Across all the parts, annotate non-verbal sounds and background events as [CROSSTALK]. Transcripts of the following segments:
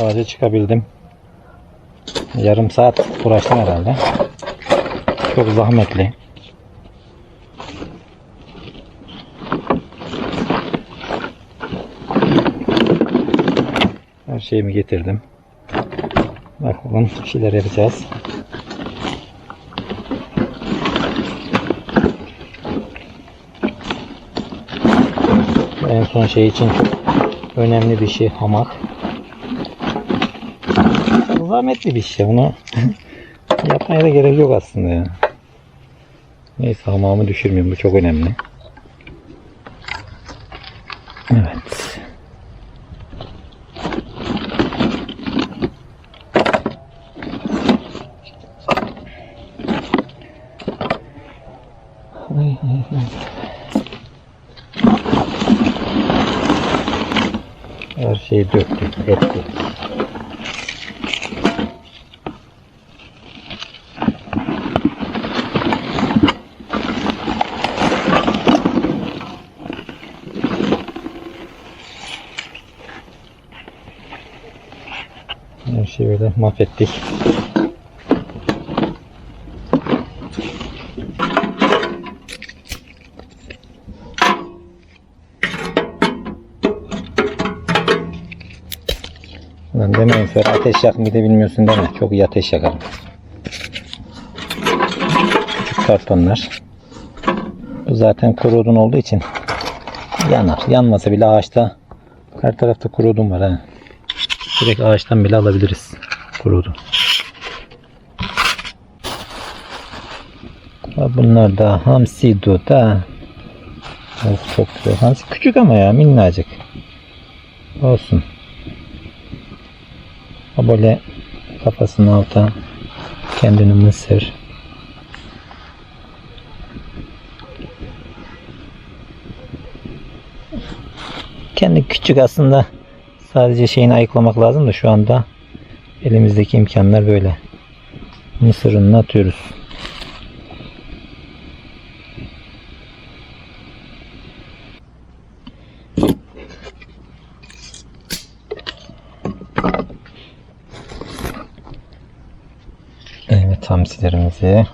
Ağaca çıkabildim. Yarım saat uğraştım herhalde. Çok zahmetli. Her şeyimi getirdim. Bakalım bir şeyler yapacağız. En son şey için önemli bir şey hamak. Zahmetli bir şey. Bunu [LAUGHS] yapmaya da gerek yok aslında ya. Neyse hamamı düşürmeyeyim. Bu çok önemli. Evet. Her şeyi döktük, ettik. Böyle mahvettik. Lan demeyin Fer ateş yakmayı da bilmiyorsun deme. Çok iyi ateş yakarım. Küçük kartonlar. Bu zaten kuru odun olduğu için yanar. Yanmasa bile ağaçta her tarafta kuru odun var ha. Direkt ağaçtan bile alabiliriz kuru odun. Ha, Bunlar da hamsi da. Of güzel. Hamsi küçük ama ya minnacık. Olsun. Ha böyle kafasının alta kendini mısır. Kendi küçük aslında sadece şeyini ayıklamak lazım da şu anda elimizdeki imkanlar böyle. Mısırını atıyoruz. Evet hamsilerimizi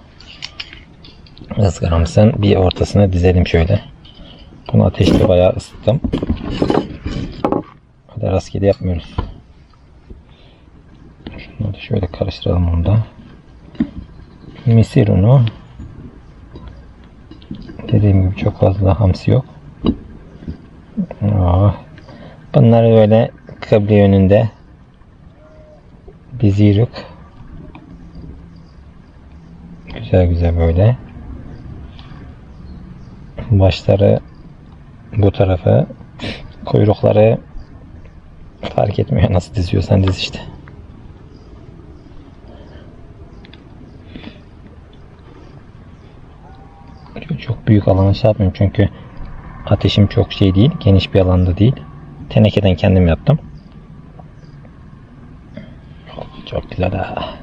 ızgaramızın bir ortasına dizelim şöyle. Bunu ateşte bayağı ısıttım. Hadi rastgele yapmıyoruz. Şöyle karıştıralım onu da. Misir unu. Dediğim gibi çok fazla hamsi yok. Oh. Bunları böyle kıble yönünde diziyoruz. Güzel güzel böyle. Başları bu tarafa, kuyrukları fark etmiyor nasıl diziyorsan diz işte. Çok büyük alana şey yapmıyorum çünkü ateşim çok şey değil, geniş bir alanda değil. Tenekeden kendim yaptım. Çok güzel ha.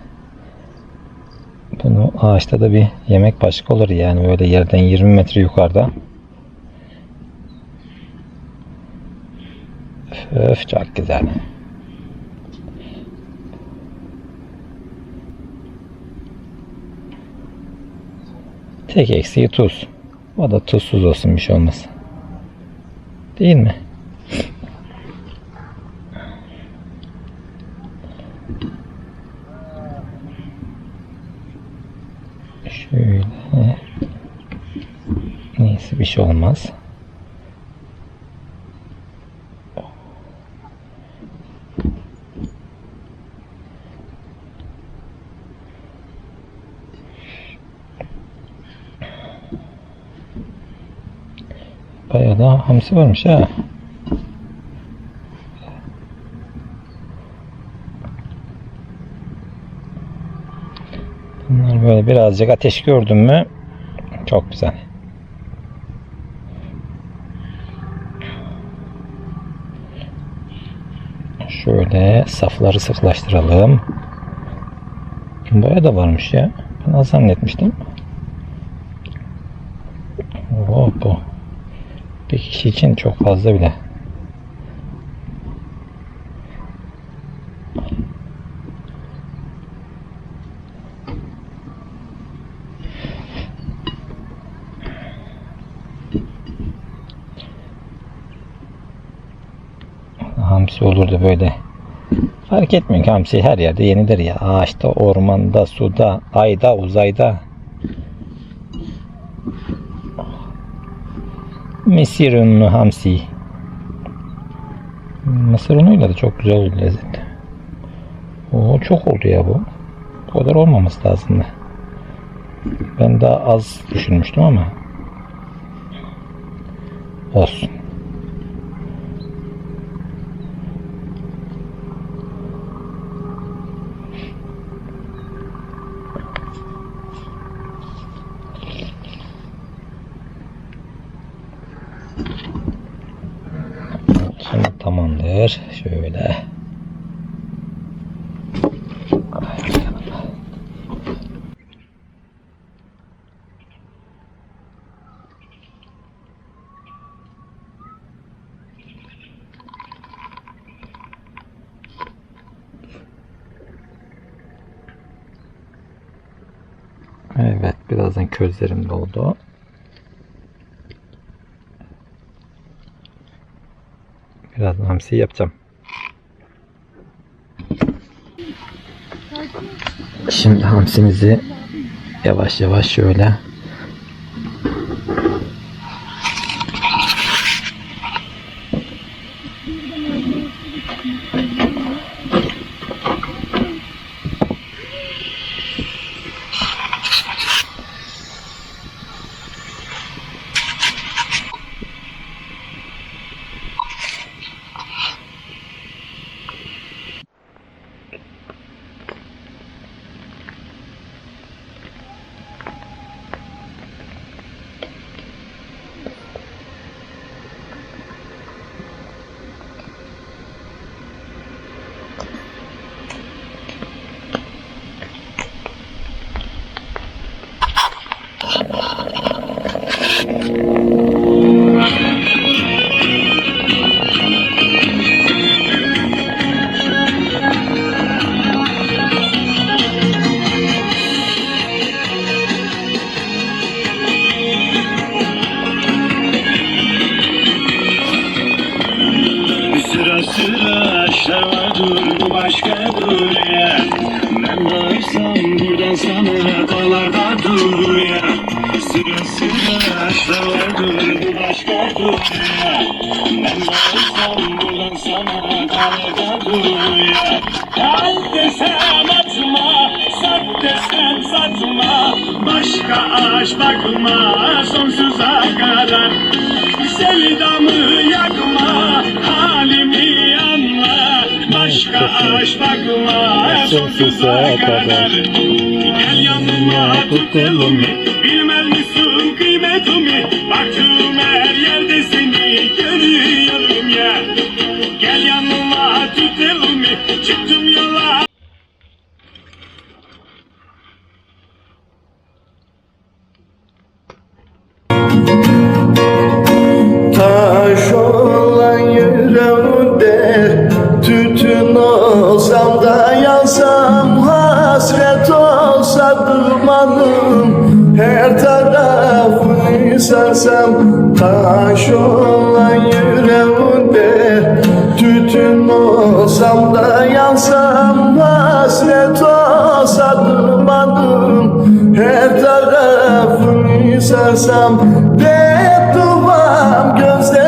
Bunu ağaçta da bir yemek başka olur yani böyle yerden 20 metre yukarıda. Öf çok güzel. Tek eksiği tuz. O da tuzsuz olsun bir şey olmaz. Değil mi? Şöyle. Neyse bir şey olmaz. Bayağı da hamsi varmış ha. Bunlar böyle birazcık ateş gördüm mü çok güzel. Şöyle safları sıklaştıralım. Boya da varmış ya. Ben az zannetmiştim. Bu. Bir kişi için çok fazla bile. Hamsi olur da böyle. Fark etmiyor ki hamsi her yerde yenilir ya. Ağaçta, ormanda, suda, ayda, uzayda. Mısır unlu hamsi. Mısır unuyla da çok güzel olur lezzetli. Oo çok oldu ya bu. Bu kadar olmaması lazım da. Ben daha az düşünmüştüm ama. Olsun. Şimdi tamamdır. Şöyle. Evet, birazdan közlerim doldu. Birazdan hamsi yapacağım. Şimdi hamsimizi yavaş yavaş şöyle Aşk bakma sonsuza kadar. Sevdamı yakma, halimi anla. Başka aşk bakma sonsuza kadar. Gel yanıma tut elimi Bilmez misin kıymetimi? Baktığım her yerde sarsam Taş olan yüreğimde Tütün olsam da yansam Hasret olsa dumanım Her tarafını sarsam Bedduam gözlerimden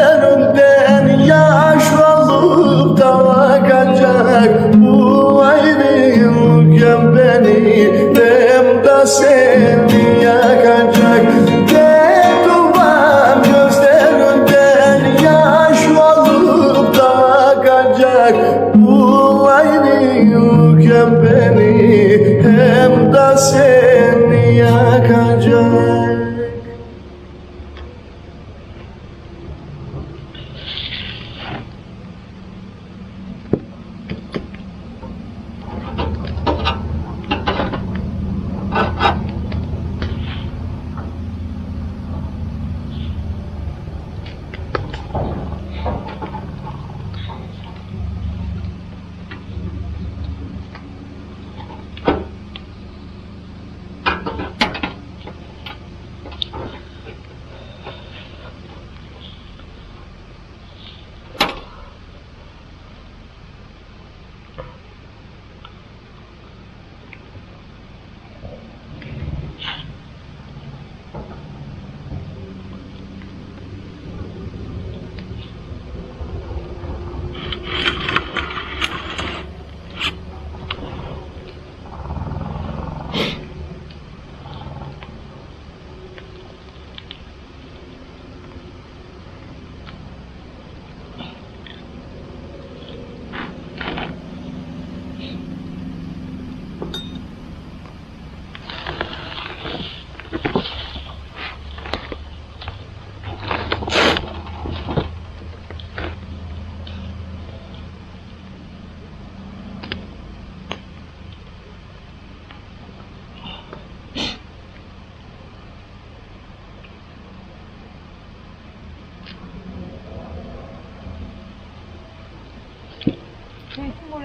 você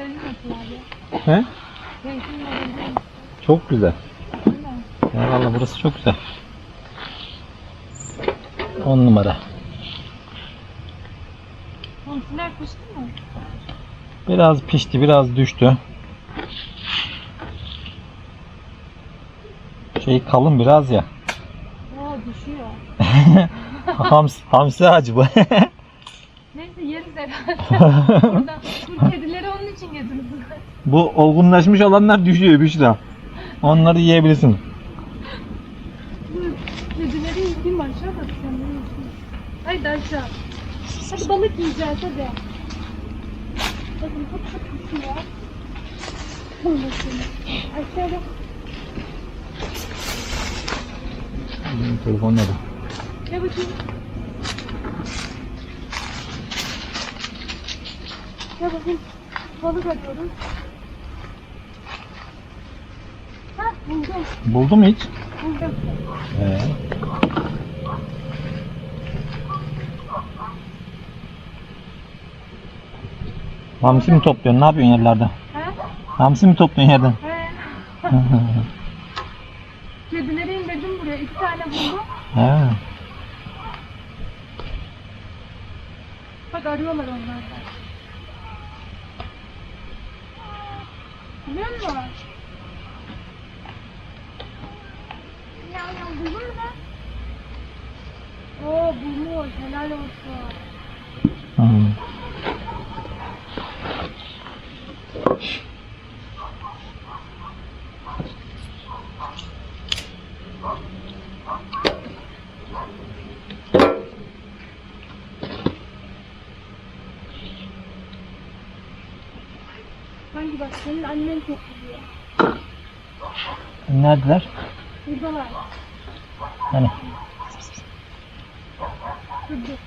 Abi? He? Zeytin Çok güzel. değil mi? Ya valla burası çok güzel. 10 numara. Hamsiler pişti mi? Biraz pişti, biraz düştü. Şey kalın biraz ya. Oo düşüyor. [LAUGHS] Hams, hamsi bu. [LAUGHS] Neyse yeriz herhalde. Buradan. Onun için getirdim. bu olgunlaşmış olanlar düşüyor Büşra. Onları yiyebilirsin. Kedileri yiyeyim aşağı bakacağım. Haydi aşağı. Hadi balık yiyeceğiz hadi. Bakın çok çok. Olmasın. Aşağıda. Benim telefon nerede? Ne bakayım? Ne bakayım? Balık arıyorum. Ha buldum. Buldu mu hiç? Buldum. Ee. Hamsi mi topluyorsun? Ne yapıyorsun yerlerde? Ha? Hamsi mi topluyorsun yerden? He. [LAUGHS] Kedileri indirdim buraya. İki tane buldum. Ha. Bak arıyorlar onlar da. Biliyor musun? Ya ya buldun mu? Oo bulmuş. Helal olsun. Hmm. Hangi bak senin annen çok biliyor. Neredeler? Buradalar. Hani? Dur dur.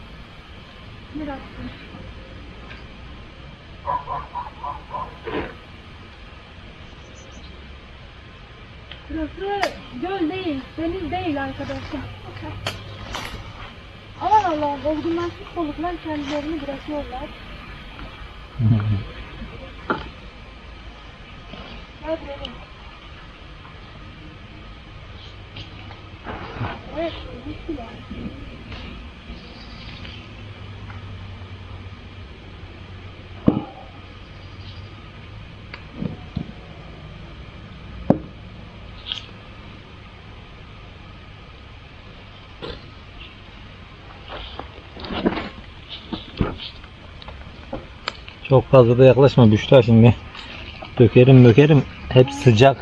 Bir attım. Burası göl değil, deniz değil arkadaşlar. Aman Allah'ım, olgunlaşmış balıklar kendilerini bırakıyorlar. Gel buraya. Evet, gittiler. Çok fazla da yaklaşma Büşra şimdi. Dökerim dökerim. Hep sıcak.